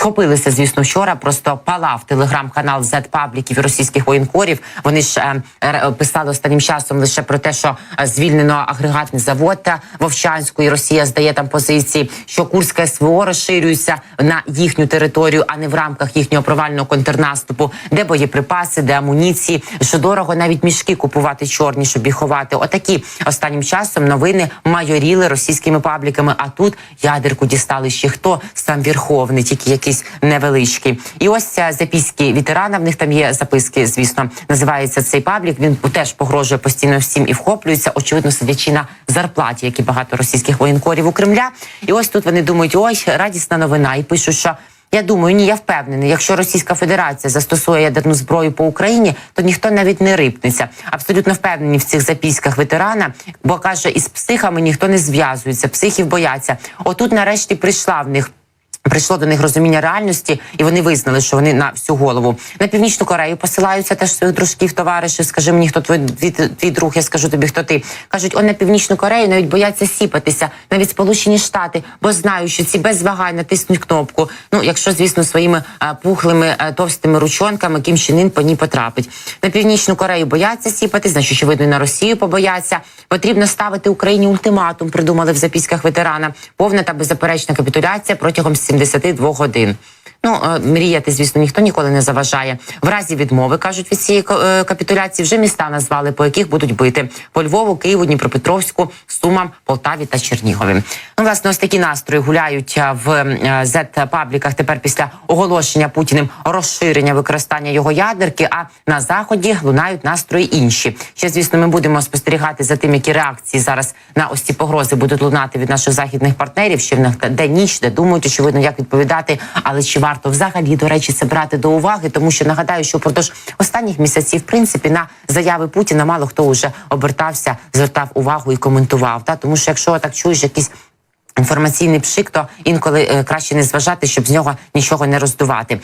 схопилися, звісно, вчора. Просто палав телеграм-канал Z пабліків російських воєнкорів. Вони ж е, писали останнім часом лише про те, що е, звільнено агрегатний завод та Вовчанську, і Росія здає там позиції, що Курське СВО розширюється на їхню територію, а не в рамках їхнього провального контрнаступу, де боєприпаси, де амуніції, що дорого навіть мішки купувати чорні, щоб їх ховати. Отакі останнім часом новини майоріли російськими пабліками. А тут ядерку дістали ще хто сам Верховний, тільки якийсь невеличкий. І ось ця записки ветерана. В них там є записки. Звісно, називається цей паблік. Він теж погрожує постійно всім і вхоплюється. Очевидно, сидячи на зарплаті, як і багато російських воєнкорів у Кремля. І ось тут вони думають: ой, радісна новина, і пишуть, що. Я думаю, ні, я впевнений. Якщо Російська Федерація застосує ядерну зброю по Україні, то ніхто навіть не рипнеться. Абсолютно впевнені в цих запісках ветерана, бо каже, із психами ніхто не зв'язується, психів бояться. Отут, нарешті, прийшла в них. Прийшло до них розуміння реальності, і вони визнали, що вони на всю голову на північну Корею посилаються теж своїх дружків, товаришів. Скажи мені, хто твій, твій, твій друг, я скажу тобі, хто ти кажуть, он на північну Корею навіть бояться сіпатися, навіть Сполучені Штати, бо знають, що ці без вагань натиснуть кнопку. Ну, якщо звісно, своїми а, пухлими а, товстими ручонками Кім Чен Ін по ній потрапить. На північну Корею бояться сіпатись, значить, очевидно, і на Росію побояться. Потрібно ставити Україні ультиматум. Придумали в записках ветерана. Повна та беззаперечна капітуляція протягом 72 годин. Ну, е, мріяти, звісно, ніхто ніколи не заважає. В разі відмови кажуть від цієї е, капітуляції вже міста назвали, по яких будуть бити по Львову, Києву, Дніпропетровську, Сумам, Полтаві та Чернігові. Ну, власне, ось такі настрої гуляють е, в z пабліках тепер після оголошення Путіним розширення використання його ядерки. А на заході лунають настрої інші. Ще звісно, ми будемо спостерігати за тим, які реакції зараз на ось ці погрози будуть лунати від наших західних партнерів. Ще в них де ніч, де думають, очевидно, як відповідати. Але чи варто взагалі до речі це брати до уваги? Тому що нагадаю, що впродовж останніх місяців, в принципі, на заяви Путіна мало хто вже обертався, звертав увагу і коментував. Та тому, що якщо так чуєш якісь інформаційний пшик, то інколи е, краще не зважати, щоб з нього нічого не роздувати.